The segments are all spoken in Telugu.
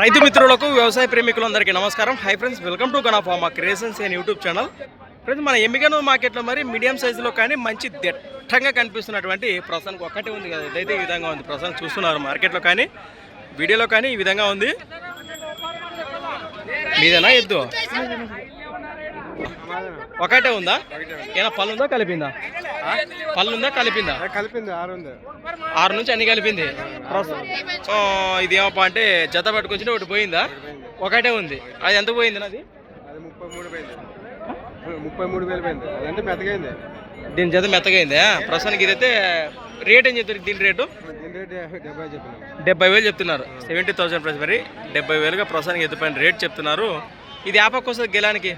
రైతు మిత్రులకు వ్యవసాయ ప్రేమికులందరికీ నమస్కారం. Hi friends welcome to గణఫార్మా creations and YouTube channel friends మన ఎమ్మిగనూరు మార్కెట్లో మరి మీడియం సైజులో కానీ మంచి దట్టంగా కనిపిస్తున్నటువంటి ప్రస్తుతానికి ఒక్కటే ఉంది కదా ఇదైతే ఈ విధంగా ఉంది. ప్రస్తుతం చూస్తున్నారు మార్కెట్లో కానీ వీడియోలో కానీ ఈ విధంగా ఉంది. మీదేనా ఎద్దు? ఒకటే ఉందా? ఏమైనా పళ్ళు ఉందా కలిపిందా? పళ్ళు ఉందా కలిపిందా కలిపింది ఆరు ఉంది ఆరు నుంచి అన్ని కలిపింది? ఇది ఏమప్పా అంటే జత పట్టుకొచ్చిన ఒకటి పోయిందా? ఒకటే ఉంది. అది ఎంత పోయింది నాది? అది ముప్పై మూడు పోయింది. ముప్పై మూడు వేలు పోయింది. అదంటే మెత్తగైంది. దీని జత మెత్తగైంది? ప్రస్తుతానికి ఇదైతే రేట్ ఏం చెప్తారు? దీని రేటు? డెబ్బై వేలు చెప్తున్నారు. సెవెంటీ థౌసండ్ ప్రైస్ మరి. డెబ్బై వేలుగా ప్రస్తుతానికి ఎత్తుపైన రేట్ చెప్తున్నారు. ఇది ఆపక్క వస్తుంది గెలానికి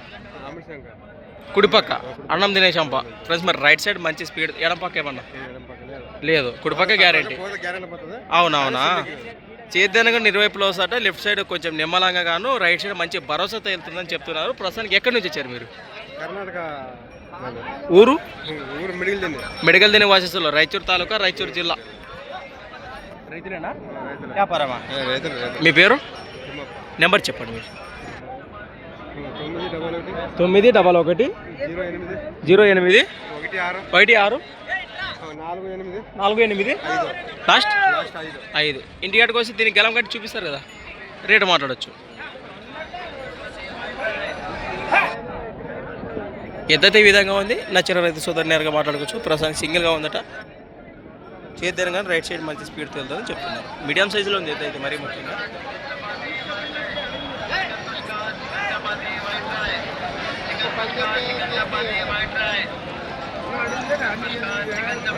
కుడిపక్క. అన్నం తినేసంప ఫ్రెండ్స్ మరి రైట్ సైడ్ మంచి స్పీడ్. ఎడం పక్క ఏమన్నా? లేదు. కుడిపక్క గ్యారెంటీ. అవునవునా? చేద్దనగా ఇరువైపులో వస్తాట లెఫ్ట్ సైడ్ కొంచెం నిమ్మలంగా గాను రైట్ సైడ్ మంచి భరోసాతో వెళ్తుందని చెప్తున్నారు. ప్రస్తుతానికి ఎక్కడి నుంచి వచ్చారు మీరు? కర్ణాటక. ఊరు? మెడికల్ దిన వాసిస్తులు రాయచూరు తాలూకా రాయచూరు జిల్లా. రైతులేనా? రైతులు. వ్యాపారమా? మీ పేరు. నెంబర్ చెప్పండి మీరు. తొమ్మిది డబల్ ఒకటి. జీరో ఎనిమిది. జీరో ఎనిమిది ఒకటి ఆరు. నాలుగు ఎనిమిది. నాలుగు ఎనిమిది లాస్ట్. ఐదు. ఐదు ఇంటికాడికి వచ్చి దీనికి గెలం కట్టి చూపిస్తారు కదా. రేటు మాట్లాడచ్చు. ఎద్దతే ఈ విధంగా ఉంది. నచ్చిన రైతు సోదరు నేరుగా మాట్లాడుకోవచ్చు. ప్రస్తుతానికి సింగిల్గా ఉందట. చేద్దాం కానీ రైట్ సైడ్ మంచి స్పీడ్తో వెళ్తుందని చెప్తున్నారు. మీడియం సైజులో ఉంది ఎద్దయితే మరీ ముఖ్యంగా.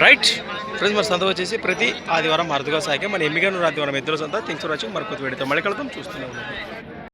రైట్ ఫ్రెండ్స్ మరి సంత వచ్చేసి ప్రతి ఆదివారం అరుదుగా సాగే మన ఎమ్మిగాను ఆదివారం ఇద్దరు సంత తింగ్స్ వచ్చి మరి కొత్త పెడతాం మళ్ళీ కలుద్దాం. చూస్తూనే ఉన్నాం